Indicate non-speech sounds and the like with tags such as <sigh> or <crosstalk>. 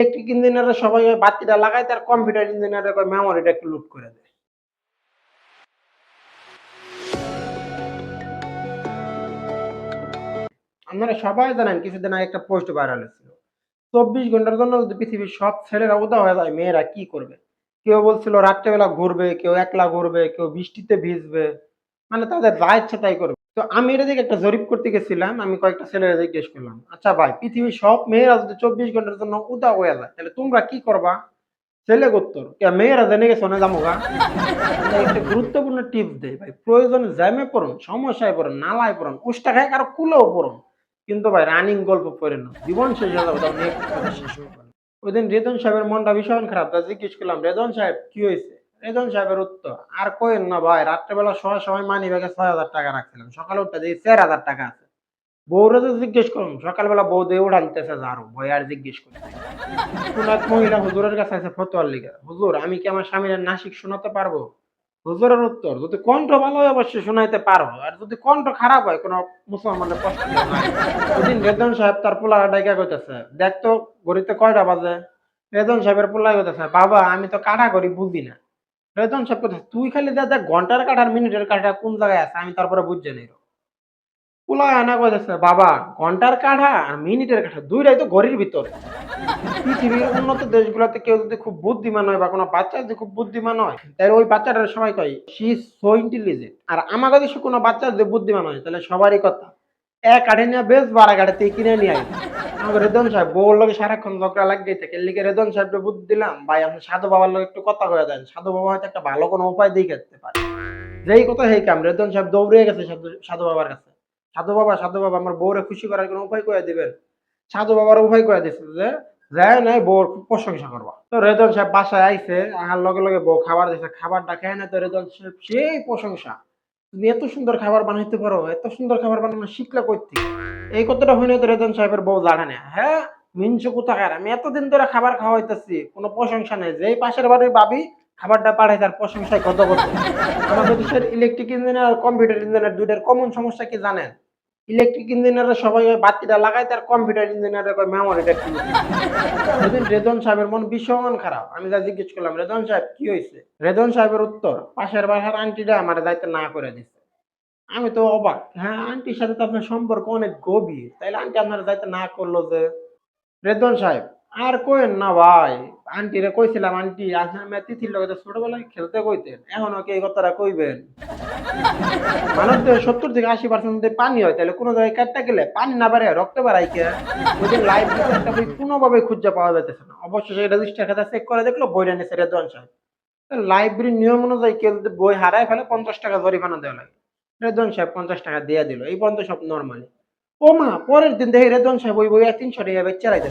Electric ইঞ্জিনিয়াররা সবাই বাতিটা লাগায়, তার কম্পিউটার ইঞ্জিনিয়ারের কয় মেমোরিটা একটু লুট করে দেয় আপনারা সবাই জানেন, কিছুদিন আগে একটা পোস্ট ভাইরাল হয়েছিল। চব্বিশ ঘণ্টার জন্য যদি পৃথিবীর সব ছেলেরা উদা হয়ে যায়, মেয়েরা কি করবে? কেউ বলছিল রাত্রেবেলা ঘুরবে, কেউ একলা ঘুরবে, কেউ বৃষ্টিতে ভিজবে মানে তাদের যা ইচ্ছা তাই করবে। তো আমি এটা দিকে একটা জরিপ করতে গেছিলাম, আমি কয়েকটা ছেলেরা জিজ্ঞেস করলাম আচ্ছা ভাই, পৃথিবীর সব মেয়েরা যদি চব্বিশ ঘণ্টার জন্য উদা হয়ে যায়, তাহলে তোমরা কি করবা? ছেলে মেয়েরা জেনে একটা গুরুত্বপূর্ণ টিপস দেয় ভাই, প্রয়োজনে জ্যামে পড়ুন, সমস্যায় পড়ুন, নালায় পড়ুন উষ্টা খায় কারও কুলেও পড়ুন, কিন্তু ভাই রানিং গল্প পড়ে না, জীবন শেষ হয়ে যাবে শেষ না। ওই দিন রেদন সাহেবের মনটা ভীষণ খারাপ তা জিজ্ঞেস করলাম, রেদন সাহেব, কি হয়েছে? রেদন সাহেবের উত্তর, আর কোয়েন না ভাই, রাত্রেবেলা সময় সময় মানি ব্যাগে ছয় হাজার টাকা রাখছিলাম, সকালে উঠতে দেখি চার হাজার টাকা আছে। বউরে তো জিজ্ঞেস করুন, সকালবেলা বউ দিয়ে উঠানতেছে আরও ভয় আর জিজ্ঞেস করি কোন এক মহিলা হুজুরের কাছে আছে ফতোয়ার লিগা হুজুর, আমি কি আমার স্বামীর নাসিক শোনাতে পারব? হুজুরের উত্তর, যদি কণ্ঠ ভালো হয় অবশ্যই শোনাইতে পারো, আর যদি কণ্ঠ খারাপ হয়, কোনো মুসলমানের কষ্ট ওদিন রেদন সাহেব তার পোলা ডাইকা কইতেছে, দেখ তো ঘড়িতে কয়টা বাজে? রেদন সাহেবের পোলা কইতেছে, বাবা, আমি তো কাটা করি বুঝি না। রেদন সাহেব কইতেছে তুই খালি দেখ ঘণ্টার কাটার মিনিটের কাটা কোন জায়গায় আছে? আমি তারপরে বুঝতে নেই পোলা আনা কইতেছে বাবা, ঘণ্টার কাঠা আর মিনিটের কাঠা, দুইটাই তো ঘড়ির ভিতরে। পৃথিবীর উন্নত দেশগুলোতে কেউ যদি খুব বুদ্ধিমান হয় বা কোনো বাচ্চা যদি খুব বুদ্ধিমান হয়, তাহলে ওই বাচ্চাটার সবাই কয় সি সো ইন্টেলিজেন্ট আর আমাকে দেশে কোনো বাচ্চা যদি বুদ্ধিমান হয়, তাহলে সবারই কথা, এক কাঠে নিয়ে বেশ, বারা গাড়ি তুই কিনে নিয়ে আমাকে রেদন সাহেব, বউর লোকে সারাক্ষণ ঝগড়া লাগিয়ে থাকে। এর লিগে রেদন সাহেবকে বুদ্ধি দিলাম, ভাই, আপনি সাধু বাবার লোক একটু কথা কয়ে দেন। সাধু বাবা হয়তো একটা ভালো কোনো উপায় দিয়ে খেতে পারে। যেই কথা সেই কাম। রেদন সাহেব দৌড়ে গেছে সাধু সাধু বাবার কাছে। সাধু বাবা সাধু বাবা, আমার বউরে খুশি করার কোনো উপায় করে দিবেন? সাধু বাবার উপায় করে দিচ্ছে যে যায় নাই, বউর খুব প্রশংসা করবা। তো রেদন সাহেব বাসায় আইছে, আহার লগে লগে বউ খাবার দিছে, খাবারটা খেয়ে না তো রেদন সাহেব সেই প্রশংসা। তুমি এত সুন্দর খাবার বানাইতে পারো, এত সুন্দর খাবার বানানো শিখলে করতে এই কথাটা হইলে তো রেজান সাহেবের বউ জানে না। হ্যাঁ মিনসু কোথাকার? আমি এতদিন ধরে খাবার খাওয়া খাওয়াইতেছি, কোনো প্রশংসা নেই। যেই পাশের বাড়ির বাবি খাবারটা পাঠাই তার প্রশংসায় কত কত আমাদের দেশের ইলেকট্রিক ইঞ্জিনিয়ার আর কম্পিউটার ইঞ্জিনিয়ার দুইটার কমন সমস্যা কি জানেন? ইলেকট্রিক ইঞ্জিনিয়াররা সবাই ওই বাতিটা লাগায় তার কম্পিউটার ইঞ্জিনিয়ারের কয় মেমোরিটা কি? সেদিন রেদন সাহেবের মন ভীষণ খারাপ। আমি যা জিজ্ঞেস করলাম, রেদন সাহেব, কি হয়েছে রেদন সাহেবের উত্তর, পাশের বাসার আন্টিটা আমার দায়িত্ব না করে দিচ্ছে আমি তো অবাক হ্যাঁ আন্টির সাথে তো আপনার সম্পর্ক অনেক গভীর। তাইলে আন্টি আপনার দায়িত্ব না করল যে? রেদন সাহেব আর কইেন না ভাই, আন্টিরে কইছিলাম, আন্টি আপনার মেয়ে তিথির লগে ছোটবেলায় খেলতে কইতেন, এখন কি এই কথাটা কইবেন? মানুষ তো সত্তর থেকে আশি পার্সেন্ট পানি হয়, তাহলে কোনো জায়গায় কাটতে গেলে পানি না বাড়ে রক্ত বাড়াই কে? ওই যে লাইভ একটা বই কোনোভাবে খুঁজে পাওয়া যাইতেছে না। অবশ্য সেই রেজিস্টার খাতা চেক করে, দেখল বইটা নিছে রেদওয়ান সাহেব। লাইব্রেরির নিয়ম অনুযায়ী কেউ বই হারায় ফেলে, পঞ্চাশ টাকা জরিমানা দেওয়া লাগে। রেদওয়ান সাহেব পঞ্চাশ টাকা দিয়ে দিল। এই পর্যন্ত সব নর্মালি ও মা পরের দিন দেখি রেদন সাহেব ওই বই তিনশো টাকা বেচারাই <laughs>